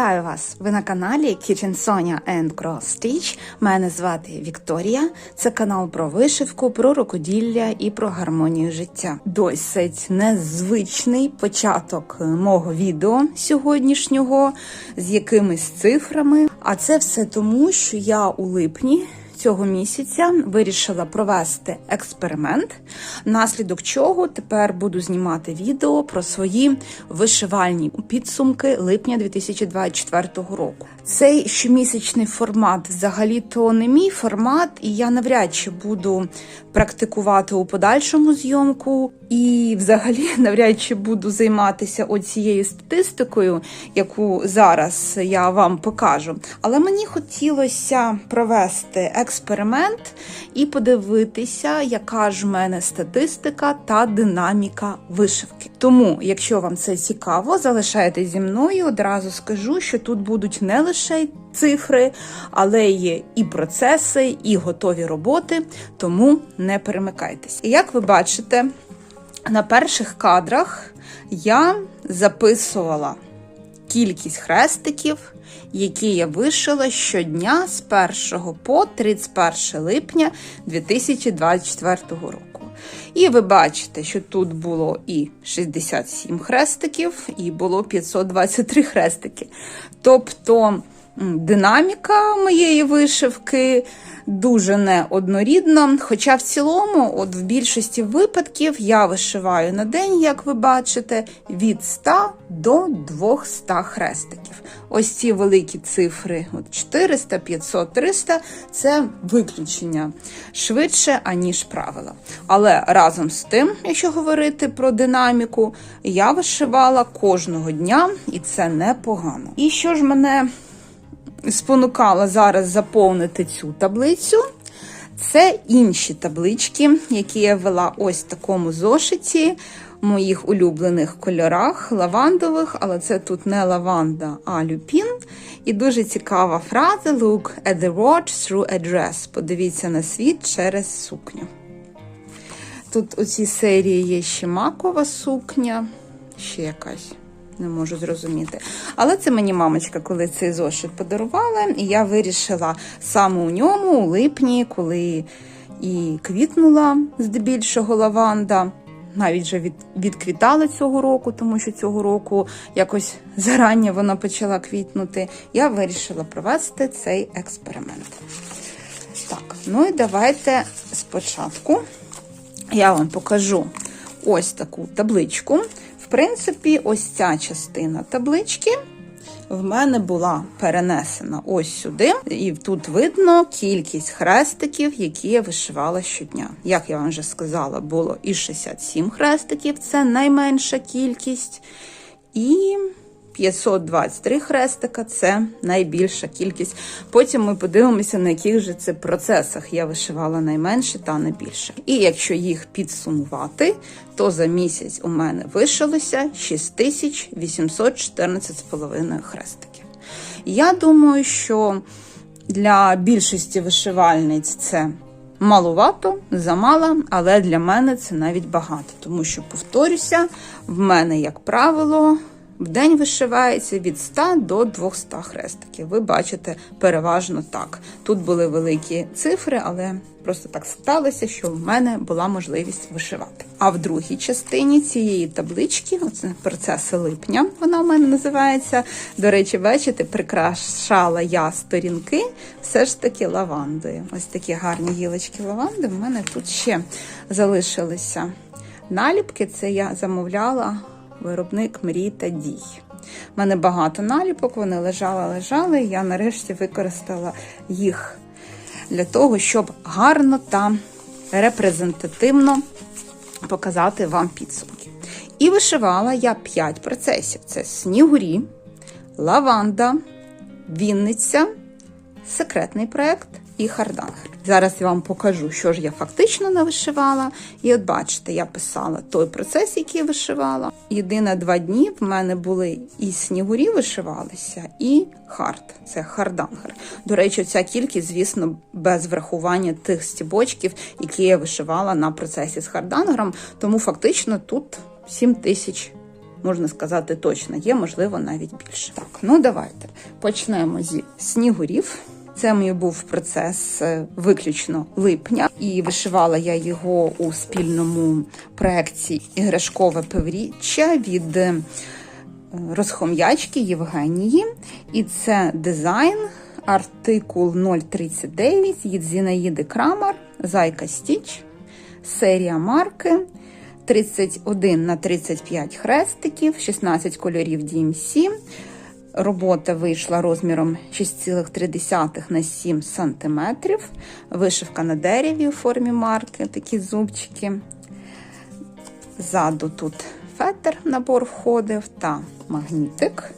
Вітаю вас! Ви на каналі Kitchen Sonia and Cross Stitch. Мене звати Вікторія. Це канал про вишивку, про рукоділля і про гармонію життя. Досить незвичний початок мого відео сьогоднішнього з якимись цифрами. А це все тому, що я у липні. Цього місяця вирішила провести експеримент, внаслідок чого тепер буду знімати відео про свої вишивальні підсумки липня 2024 року. Цей щомісячний формат взагалі-то не мій формат, і я навряд чи буду практикувати у подальшому зйомку. І, взагалі, навряд чи буду займатися оцією статистикою, яку зараз я вам покажу. Але мені хотілося провести експеримент і подивитися, яка ж в мене статистика та динаміка вишивки. Тому, якщо вам це цікаво, залишайтесь зі мною. Одразу скажу, що тут будуть не лише цифри, але є і процеси, і готові роботи, тому не перемикайтесь. І як ви бачите, на перших кадрах я записувала кількість хрестиків, які я вишила щодня з 1 по 31 липня 2024 року. І ви бачите, що тут було і 67 хрестиків, і було 523 хрестики. Тобто динаміка моєї вишивки дуже неоднорідна. Хоча в цілому, от в більшості випадків, я вишиваю на день, як ви бачите, від 100 до 200 хрестиків. Ось ці великі цифри: от 400, 500, 300 це виключення швидше, аніж правила. Але разом з тим, якщо говорити про динаміку, я вишивала кожного дня, і це непогано. І що ж мене спонукала зараз заповнити цю таблицю. Це інші таблички, які я вела ось в такому зошиті моїх улюблених кольорах, лавандових, але це тут не лаванда, а люпін. І дуже цікава фраза: Look at the world through a dress. Подивіться на світ через сукню. Тут у цій серії є ще макова сукня, ще якась не можу зрозуміти. Але це мені мамочка, коли цей зошит подарувала, і я вирішила саме у ньому, у липні, коли і квітнула здебільшого лаванда. Навіть вже від, відквітала цього року, тому що цього року якось зарання вона почала квітнути. Я вирішила провести цей експеримент. Так, ну і давайте спочатку я вам покажу ось таку табличку принципі, ось ця частина таблички в мене була перенесена ось сюди, і тут видно кількість хрестиків, які я вишивала щодня. Як я вам вже сказала, було і 67 хрестиків це найменша кількість. І 523 хрестика це найбільша кількість. Потім ми подивимося, на яких же це процесах я вишивала найменше та найбільше. І якщо їх підсумувати, то за місяць у мене вишилося 6814,5 хрестиків. Я думаю, що для більшості вишивальниць це. Малувато, замало, але для мене це навіть багато, тому що, повторюся, в мене, як правило, в день вишивається від 100 до 200 хрестиків. Ви бачите, переважно так. Тут були великі цифри, але просто так сталося, що в мене була можливість вишивати. А в другій частині цієї таблички, оце процеси липня, вона в мене називається. До речі, бачите, прикрашала я сторінки все ж таки лавандою. Ось такі гарні гілочки лаванди. В мене тут ще залишилися наліпки. Це я замовляла виробник мрій та дій. У мене багато наліпок, вони лежали, лежали. Я нарешті використала їх для того, щоб гарно та репрезентативно показати вам підсумки. І вишивала я 5 процесів: це снігурі, лаванда, Вінниця, секретний проєкт і хардангер. Зараз я вам покажу, що ж я фактично навишивала. І от бачите, я писала той процес, який я вишивала. Єдине два дні в мене були і снігурі вишивалися, і хард. Це хардангер. До речі, ця кількість, звісно, без врахування тих стібочків, які я вишивала на процесі з хардангером. Тому фактично тут 7 тисяч можна сказати, точно є, можливо, навіть більше. Так, ну давайте почнемо зі снігурів. Це мій був процес е, виключно липня, і вишивала я його у спільному проєкті Іграшкове певріччя від е, розхом'ячки Євгенії. І це дизайн, артикул 039 від Зінаїди Крамар, Зайка Стіч, серія марки. 31 на 35 хрестиків, 16 кольорів DMC. Робота вийшла розміром 6,3 на 7 см. Вишивка на дереві у формі марки, такі зубчики. Ззаду тут фетр набор входив та магнітик.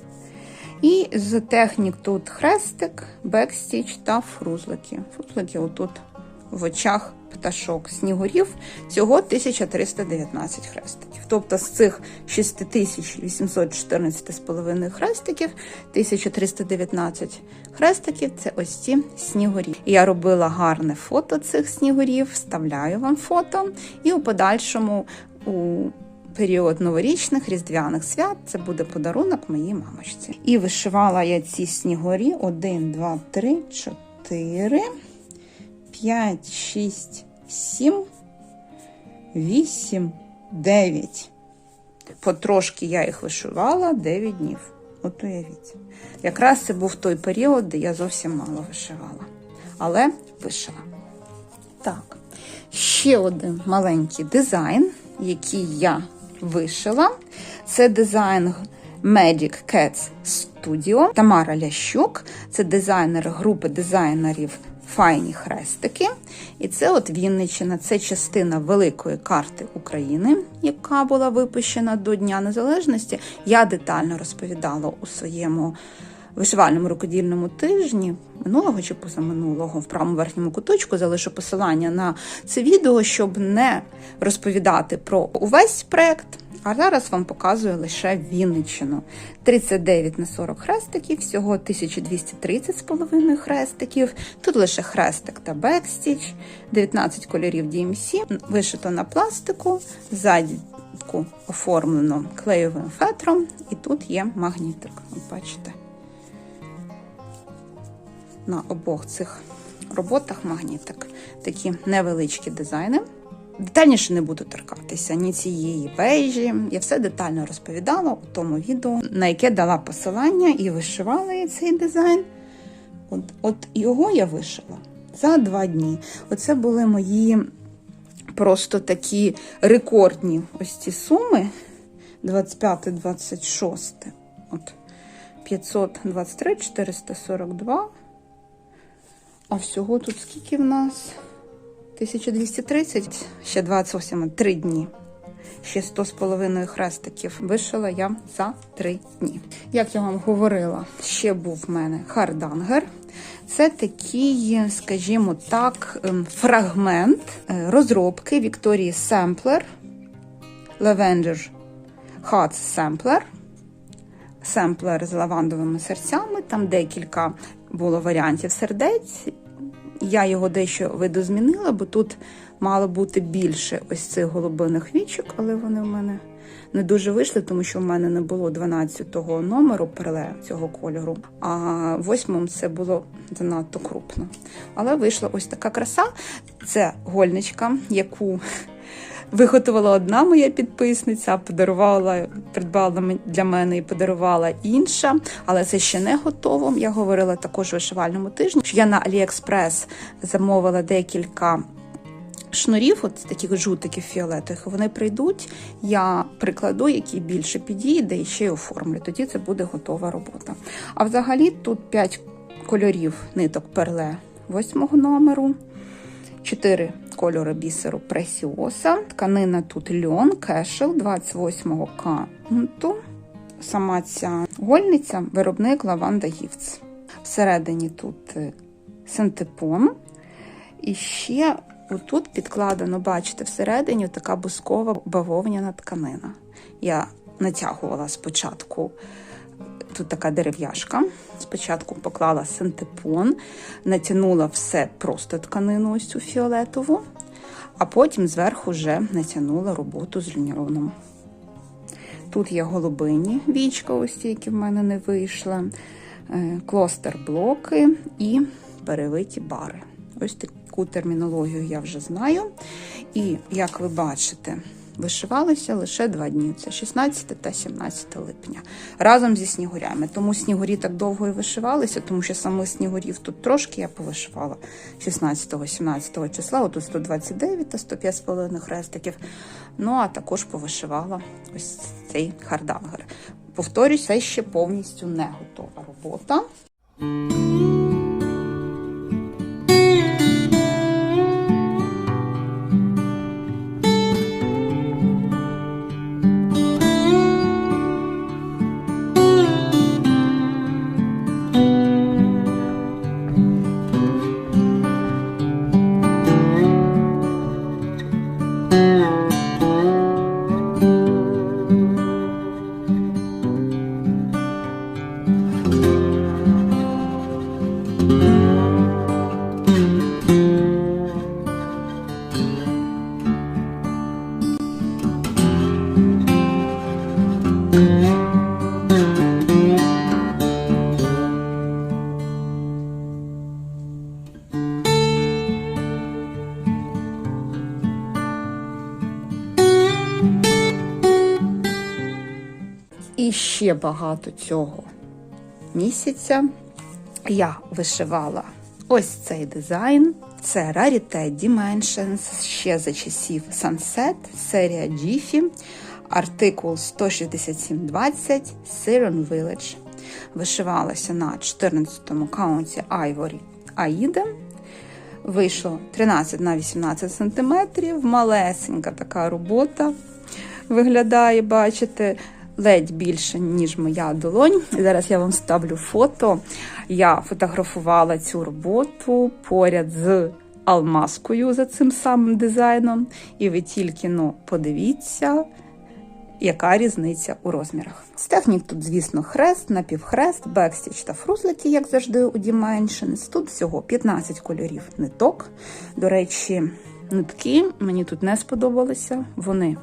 І з технік тут хрестик, бекстіч та фрузлики. Фрузлики отут в очах пташок снігурів. Всього 1319 хрестиків. Тобто з цих 6814,5 хрестиків, 1319 хрестиків це ось ці снігурі. Я робила гарне фото цих снігурів, вставляю вам фото. І у подальшому у період новорічних різдвяних свят це буде подарунок моїй мамочці. І вишивала я ці снігурі 1, 2, 3, 4. 5, 6, 7, 8, 9. Потрошки я їх вишивала 9 днів. От уявіть. Якраз це був той період, де я зовсім мало вишивала. Але вишила. Так, ще один маленький дизайн, який я вишила. Це дизайн Magic Cats Studio. Тамара Лящук, це дизайнер групи дизайнерів файні хрестики. І це от Вінниччина, це частина великої карти України, яка була випущена до Дня Незалежності. Я детально розповідала у своєму вишивальному рукодільному тижні минулого чи позаминулого в правому верхньому куточку залишу посилання на це відео, щоб не розповідати про увесь проект. А зараз вам показую лише Вінниччину. 39 на 40 хрестиків, всього 1230 з половиною хрестиків. Тут лише хрестик та бекстіч, 19 кольорів DMC, вишито на пластику, ззаду оформлено клеєвим фетром, і тут є магнітик. Бачите. На обох цих роботах магнітик. Такі невеличкі дизайни. Детальніше не буду торкатися ні цієї бейжі. Я все детально розповідала у тому відео, на яке дала посилання і вишивала я цей дизайн. От, от його я вишила за два дні. Оце були мої просто такі рекордні ось ці суми. 25-26. От 523, 442. А всього тут скільки в нас? 1230, ще 28, 3 дні. Ще 100 з половиною хрестиків вишила я за 3 дні. Як я вам говорила, ще був в мене хардангер. Це такий, скажімо так, ем, фрагмент е, розробки Вікторії Семплер, Lavender Hot Sampler. Семплер з лавандовими серцями. Там декілька було варіантів сердець. Я його дещо видозмінила, бо тут мало бути більше ось цих голубиних вічок, але вони в мене не дуже вийшли, тому що в мене не було 12-го номеру перле цього кольору, а восьмим це було занадто крупно. Але вийшла ось така краса. Це гольничка, яку виготовила одна моя підписниця, подарувала, придбала для мене і подарувала інша, але це ще не готово. Я говорила також у вишивальному тижні. що Я на Аліекспрес замовила декілька. Шнурів, от таких жутиків фіолетових, вони прийдуть, я прикладу, який більше підійде, і ще й оформлю. Тоді це буде готова робота. А взагалі тут 5 кольорів ниток перле восьмого номеру, 4 кольори бісеру Пресіоса. Тканина тут льон, кешел 28-го канту. Сама ця гольниця, виробник Лаванда Гівц. Всередині тут е, синтепон. І ще отут підкладено, бачите, всередині така бускова бавовняна тканина. Я натягувала спочатку. Тут така дерев'яшка. Спочатку поклала синтепон, натягнула все просто тканину, ось цю фіолетову, а потім зверху вже натягнула роботу з ліньроном. Тут є голубині вічка, ось ті, які в мене не вийшли, е, клостер-блоки і перевиті бари. Ось таку термінологію я вже знаю. І як ви бачите, вишивалися лише два дні: це 16 та 17 липня, разом зі снігурями. Тому снігурі так довго і вишивалися, тому що саме снігурів тут трошки я повишивала 16-17 числа, отут 129 та 105,5 хрестиків. Ну а також повишивала ось цей хардангер. Повторюсь, ще повністю не готова робота. І ще багато цього місяця я вишивала ось цей дизайн. Це Rarity Dimensions ще за часів Sunset, серія Jiffy, артикул 16720 Siren Village. Вишивалася на 14-му каунті Ivory Aida. Вийшло 13 на 18 сантиметрів. Малесенька така робота виглядає, бачите, ледь більше, ніж моя долонь. Зараз я вам ставлю фото. Я фотографувала цю роботу поряд з алмазкою за цим самим дизайном. І ви тільки ну, подивіться, яка різниця у розмірах. З технік тут, звісно, хрест, напівхрест, бекстіч та фрузлики, як завжди, у Dimensions. Тут всього 15 кольорів ниток. До речі, нитки мені тут не сподобалися. Вони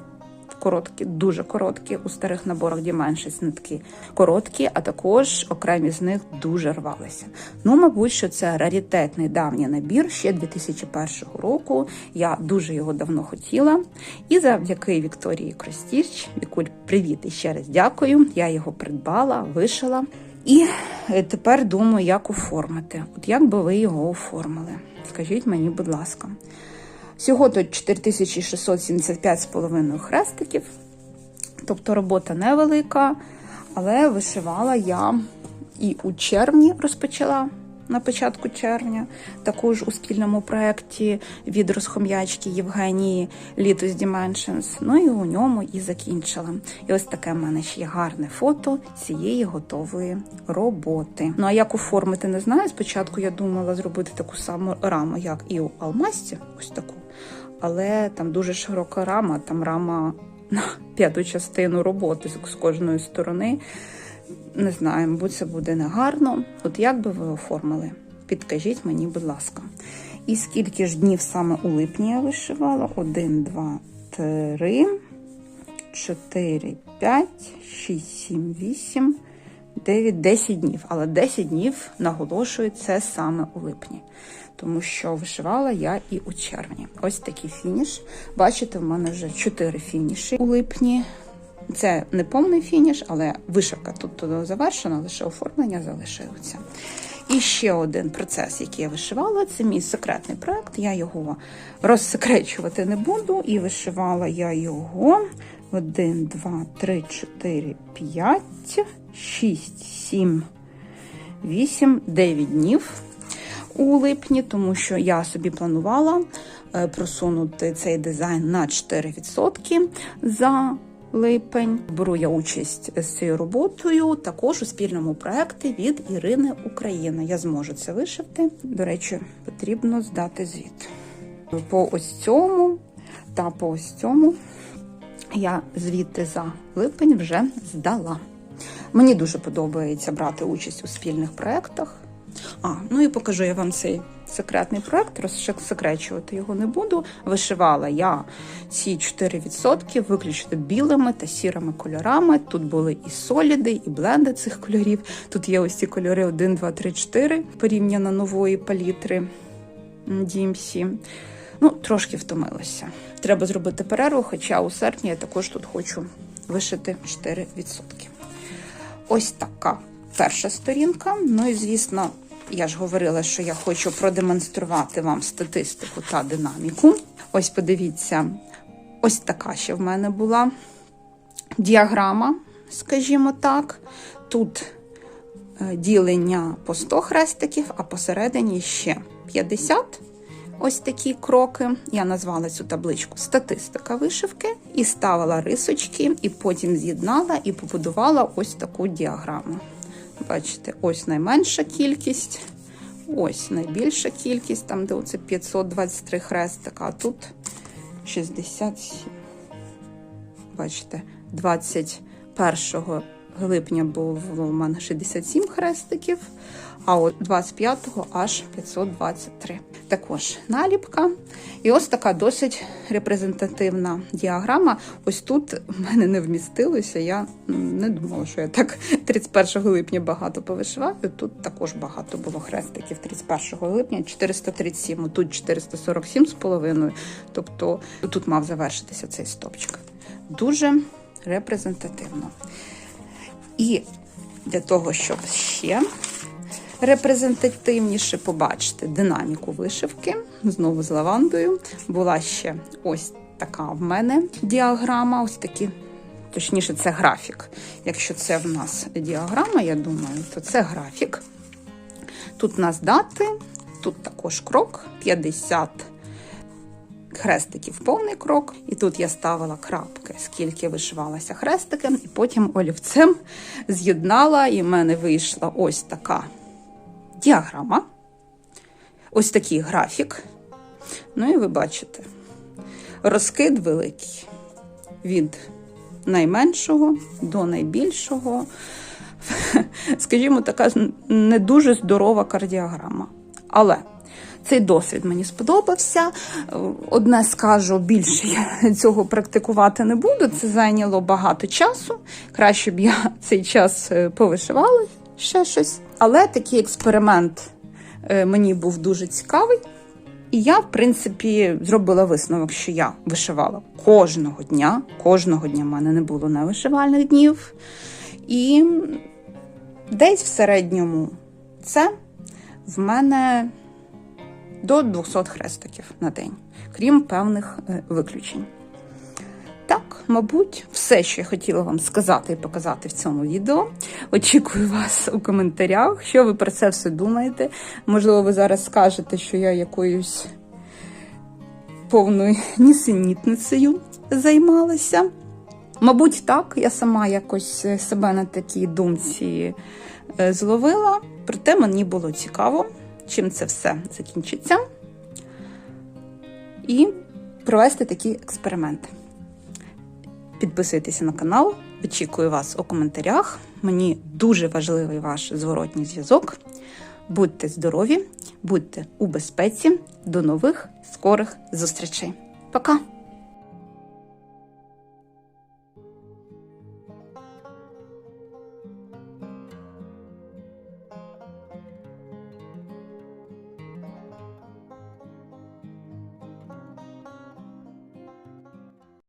короткі, дуже короткі. У старих наборах Dimensions нитки короткі, а також окремі з них дуже рвалися. Ну, мабуть, що це раритетний давній набір ще 2001 року. Я дуже його давно хотіла. І завдяки Вікторії Кростіч, Вікуль, привіт і ще раз дякую. Я його придбала, вишила. І е, тепер думаю, як оформити. От як би ви його оформили? Скажіть мені, будь ласка. Всього тут 4675,5 хрестиків, тобто робота невелика, але вишивала я і у червні розпочала на початку червня, також у спільному проєкті від розхом'ячки Євгенії Літус Dimensions. Ну і у ньому і закінчила. І ось таке в мене ще є гарне фото цієї готової роботи. Ну а як оформити, не знаю. Спочатку я думала зробити таку саму раму, як і у Алмасті, ось таку. Але там дуже широка рама, там рама на п'яту частину роботи з кожної сторони. Не знаю, мабуть, це буде негарно. От як би ви оформили? Підкажіть мені, будь ласка. І скільки ж днів саме у липні я вишивала? 1, 2, 3, 4, 5, 6, 7, 8, 9, 10 днів. Але 10 днів, наголошую, це саме у липні. Тому що вишивала я і у червні. Ось такий фініш. Бачите, в мене вже 4 фініші у липні. Це не повний фініш, але вишивка тут завершена, лише оформлення залишилося. І ще один процес, який я вишивала, це мій секретний проект. Я його розсекречувати не буду. І вишивала я його 1, 2, 3, 4, 5, 6, 7, 8, 9 днів у липні, тому що я собі планувала е, просунути цей дизайн на 4% за липень. Беру я участь з цією роботою також у спільному проєкті від Ірини України. Я зможу це вишити. До речі, потрібно здати звіт. По ось цьому та по ось цьому я звіти за липень вже здала. Мені дуже подобається брати участь у спільних проєктах. А, ну і покажу я вам цей секретний проект, розсекречувати його не буду. Вишивала я ці 4% виключно білими та сірими кольорами. Тут були і соліди, і бленди цих кольорів. Тут є ось ці кольори 1, 2, 3, 4 порівняно нової палітри Дімсі. Ну, трошки втомилася. Треба зробити перерву, хоча у серпні я також тут хочу вишити 4%. Ось така перша сторінка. Ну і звісно, я ж говорила, що я хочу продемонструвати вам статистику та динаміку. Ось подивіться, ось така ще в мене була діаграма, скажімо так. Тут е, ділення по 100 хрестиків, а посередині ще 50. Ось такі кроки. Я назвала цю табличку Статистика вишивки і ставила рисочки, і потім з'єднала і побудувала ось таку діаграму. Бачите, ось найменша кількість, ось найбільша кількість, там де оце 523 хрестика, а тут 67. Бачите, 21 липня було у мене 67 хрестиків, а от 25-го аж 523. Також наліпка. І ось така досить репрезентативна діаграма. Ось тут в мене не вмістилося. Я не думала, що я так 31 липня багато повишиваю. Тут також багато було хрестиків 31 липня, 437, тут 447 з половиною. Тобто тут мав завершитися цей стопчик. Дуже репрезентативно. І для того, щоб ще репрезентативніше побачити динаміку вишивки, знову з лавандою, була ще ось така в мене діаграма, ось такі. Точніше, це графік. Якщо це в нас діаграма, я думаю, то це графік. Тут у нас дати, тут також крок 50 хрестиків повний крок. І тут я ставила крапки, скільки вишивалася хрестиком, і потім олівцем з'єднала, і в мене вийшла ось така діаграма, ось такий графік. Ну і ви бачите, розкид великий від найменшого до найбільшого. Скажімо, така не дуже здорова кардіограма. Але цей досвід мені сподобався. Одне скажу, більше я цього практикувати не буду. Це зайняло багато часу. Краще б я цей час е, повишивала ще щось. Але такий експеримент е, мені був дуже цікавий. І я, в принципі, зробила висновок, що я вишивала кожного дня. Кожного дня в мене не було невишивальних днів. І десь в середньому це в мене до 200 хрестиків на день, крім певних е, виключень. Так, мабуть, все, що я хотіла вам сказати і показати в цьому відео. Очікую вас у коментарях, що ви про це все думаєте. Можливо, ви зараз скажете, що я якоюсь повною нісенітницею займалася. Мабуть, так, я сама якось себе на такій думці е, зловила, проте мені було цікаво, чим це все закінчиться, і провести такі експерименти. Підписуйтеся на канал, очікую вас у коментарях. Мені дуже важливий ваш зворотній зв'язок. Будьте здорові, будьте у безпеці. До нових скорих зустрічей. Пока!